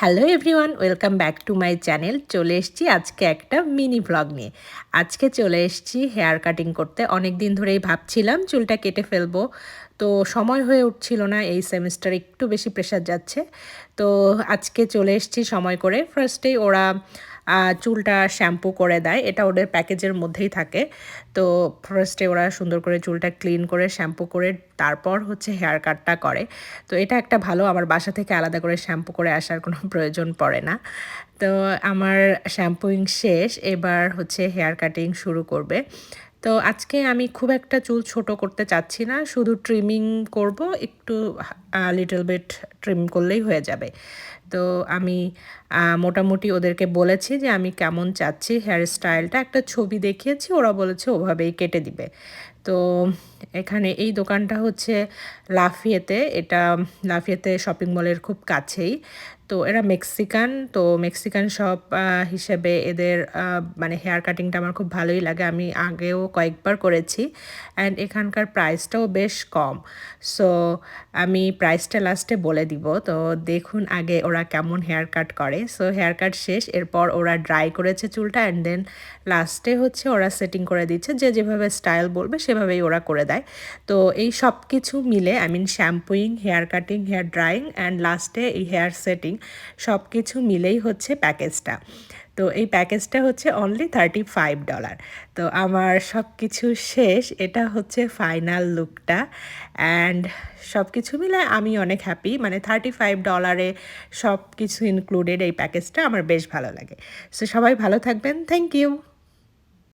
Hello everyone welcome back to my channel চলে এসেছি আজকে একটা মিনি ব্লগ নিয়ে। আজকে চলে এসেছি হেয়ার কাটিং করতে। অনেক দিন ধরেই ভাবছিলাম চুলটা কেটে ফেলব। তো সময় হয়ে উঠছিল না, এই সেমিস্টার একটু বেশি প্রেশার যাচ্ছে। তো আজকে চলে এসেছি সময় করে। ফার্স্টেই ওরা চুলটা শ্যাম্পু করে দেয়। এটা ওদের প্যাকেজের মধ্যেই থাকে। তো ফার্স্টে ওরা সুন্দর করে চুলটা ক্লিন করে শ্যাম্পু করে তারপর হচ্ছে হেয়ার কাটটা করে। তো এটা একটা ভালো, আমার বাসা থেকে আলাদা করে শ্যাম্পু করে আসার কোনো প্রয়োজন পড়ে না। তো আমার শ্যাম্পুইং শেষ, এবার হচ্ছে হেয়ার কাটিং শুরু করবে। তো আজকে আমি খুব একটা চুল ছোট করতে চাচ্ছি না, শুধু ট্রিমিং করব, একটু লিটল বিট ট্রিম করলেই হয়ে যাবে। তো আমি মোটামুটি ওদেরকে বলেছি যে আমি কেমন চাচ্ছি হেয়ার স্টাইলটা একটা ছবি দেখিয়েছি, ওরা বলেছে ওভাবেই কেটে দিবে। তো এখানে এই দোকানটা হচ্ছে লাফিয়েতে এটা লাফিয়েতে শপিং মলের খুব কাছেই। তো এরা মেক্সিকান তো মেক্সিকান শপ হিসেবে এদের মানে হেয়ার কাটিংটা আমার খুব ভালোই লাগে। আমি আগেও কয়েকবার করেছি অ্যান্ড এখানকার প্রাইসটাও বেশ কম। সো আমি প্রাইসটা লাস্টে বলে দিব। তো দেখুন আগে ওরা কেমন হেয়ার কাট করে। সো হেয়ার কাট শেষ, এরপর ওরা ড্রাই করেছে চুলটা অ্যান্ড দেন লাস্টে হচ্ছে ওরা সেটিং করে দিচ্ছে। যে যেভাবে স্টাইল বলবে, সেভাবেই ওরা করে দেয়। তো এই সব কিছু মিলে I mean shampooing hair cutting hair drying and লাস্টে এই হেয়ার সেটিং সব কিছু মিলেই হচ্ছে প্যাকেজটা তো এই প্যাকেজটা হচ্ছে অনলি থার্টি ফাইভ ডলার তো আমার সব কিছু শেষ, এটা হচ্ছে ফাইনাল লুকটা অ্যান্ড সব কিছু মিলে আমি অনেক হ্যাপি মানে থার্টি ফাইভ ডলারে সব কিছু ইনক্লুডেড এই প্যাকেজটা আমার বেশ ভালো লাগে। সো সবাই ভালো থাকবেন থ্যাংক ইউ